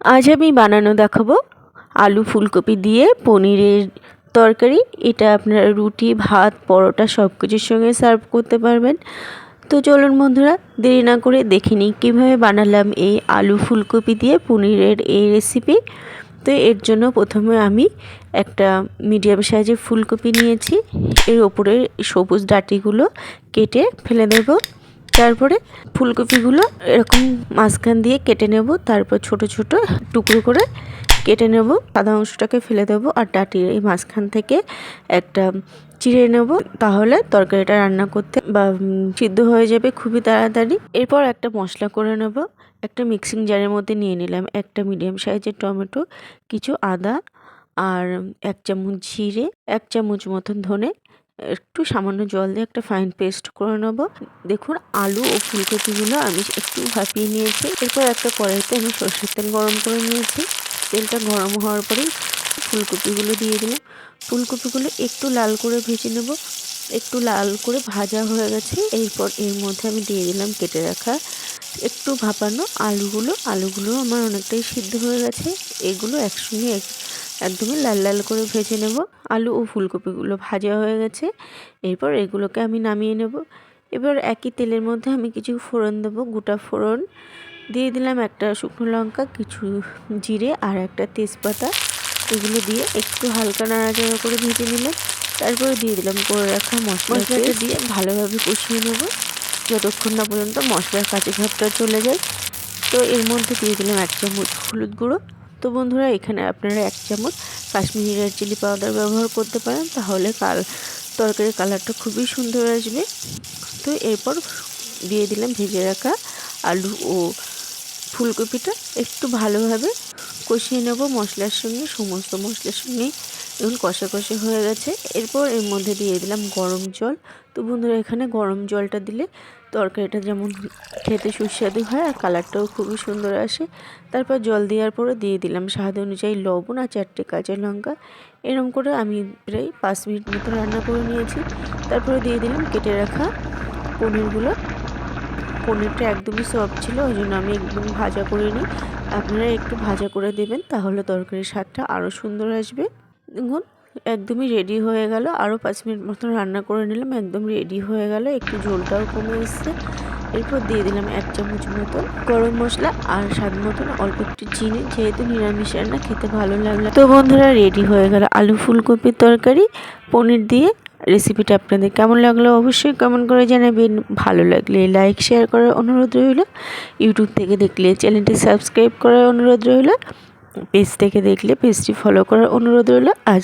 আজ আমি বানানো দেখাবো আলু ফুলকপি দিয়ে পনিরের তরকারি। এটা আপনারা রুটি, ভাত, পরোটা সব কিছুর সঙ্গে সার্ভ করতে পারবেন। তো চলুন বন্ধুরা, দেরি না করে দেখে নিই কীভাবে বানালাম এই আলু ফুলকপি দিয়ে পনিরের এই রেসিপি তো এর জন্য প্রথমে আমি একটা মিডিয়াম সাইজের ফুলকপি নিয়েছি। এর ওপরে সবুজ ডাটিগুলো কেটে ফেলে দেবো। তারপরে ফুলকপিগুলো এরকম মাঝখান দিয়ে কেটে নেব, তারপর ছোট ছোট টুকরো করে কেটে নেব। সাদা অংশটাকে ফেলে দেবো আর ডাটির এই মাঝখান থেকে একটা চিড়ে নেব। তাহলে তরকারিটা রান্না করতে বা সিদ্ধ হয়ে যাবে খুবই তাড়াতাড়ি। এরপর একটা মশলা করে নেব, একটা মিক্সিং জারের মধ্যে নিয়ে নিলাম, একটা মিডিয়াম সাইজের টমেটো, কিছু আদা আর এক চামচ জিরে, এক চামচ মতন ধনে একটু সামান্য জল দিয়ে একটা ফাইন পেস্ট করে নেব। দেখুন, আলু ও ফুলকপিগুলো আমি একটু ভাপিয়ে নিয়েছি। এরপর একটা কড়াইতে আমি সর্ষের তেল গরম করে নিয়েছি। তেলটা গরম হওয়ার পরেই ফুলকপিগুলো দিয়ে দিলাম। ফুলকপিগুলো একটু লাল করে ভেজে নেব। একটু লাল করে ভাজা হয়ে গেছে। এরপর এর মধ্যে আমি দিয়ে দিলাম কেটে রাখা একটু ভাপানো আলুগুলো। আলুগুলো আমার অনেকটাই সিদ্ধ হয়ে গেছে। এগুলো একসঙ্গে একদমই লাল লাল করে ভেজে নেব। আলু ও ফুলকপিগুলো ভাজা হয়ে গেছে। এরপর এগুলোকে আমি নামিয়ে নেব। এবার একই তেলের মধ্যে আমি কিছু ফোড়ন দেবো গোটা ফোড়ন। দিয়ে দিলাম একটা শুকনো লঙ্কা কিছু জিরে আর একটা তেজপাতা। এগুলো দিয়ে একটু হালকা নাড়াচাড়া করে ভেজে নিলাম। তারপরে দিয়ে দিলাম করে রাখা মশলাটা দিয়ে ভালোভাবে কষিয়ে নেব। যতক্ষণ না পর্যন্ত মশলার কাঁচা ভাবটা চলে যায়। তো এর মধ্যে দিয়ে দিলাম এক চামচ হলুদ গুঁড়ো। তো বন্ধুরা, এখানে আপনারা এক চামচ কাশ্মীরি রেড চিলি পাউডার ব্যবহার করতে পারেন। তাহলে কাল তরকারির কালারটা খুবই সুন্দর আসবে। তো এরপর দিয়ে দিলাম ভেজে রাখা আলু ও ফুলকপিটা একটু ভালোভাবে কষিয়ে নেব মশলার সঙ্গে, সমস্ত মশলার সঙ্গে। এখন কষা কষা হয়ে গেছে। এরপর এর মধ্যে দিয়ে দিলাম গরম জল। তো বন্ধুরা, এখানে গরম জলটা দিলে তরকারিটা যেমন খেতে সুস্বাদু হয় আর কালারটাও খুবই সুন্দর আসে। তারপর জল দেওয়ার পরে দিয়ে দিলাম স্বাদ অনুযায়ী লবণ আর চারটে কাঁচা লঙ্কা। এরকম করে আমি প্রায় পাঁচ মিনিট মতো রান্না করে নিয়েছি। তারপরে দিয়ে দিলাম কেটে রাখা পনিরগুলো। পনিরটা একদমই সফট ছিল, ওই জন্য আমি একদম ভাজা করে নিই। আপনারা একটু ভাজা করে দেবেন, তাহলে তরকারির স্বাদটা আরও সুন্দর আসবে। দেখুন, একদমই রেডি হয়ে গেল। আরও পাঁচ মিনিট মতন রান্না করে নিলাম, একদম রেডি হয়ে গেল। একটু ঝোলটাও কমে এসছে। এরপর দিয়ে দিলাম এক চামচ মতন গরম মশলা আর স্বাদ মতন অল্প একটু চিনি, যেহেতু নিরামিষ রান্না, খেতে ভালো লাগল তো বন্ধুরা রেডি হয়ে গেল আলু ফুলকপির তরকারি। পনির দিয়ে রেসিপিটা আপনাদের কেমন লাগল অবশ্যই কমেন্ট করে জানাবেন। ভালো লাগলে লাইক শেয়ার করার অনুরোধ রইল। ইউটিউব থেকে দেখলে চ্যানেলটি সাবস্ক্রাইব করার অনুরোধ রইল। পেজ থেকে দেখলে পেজটি ফলো করার অনুরোধ রইল। আজ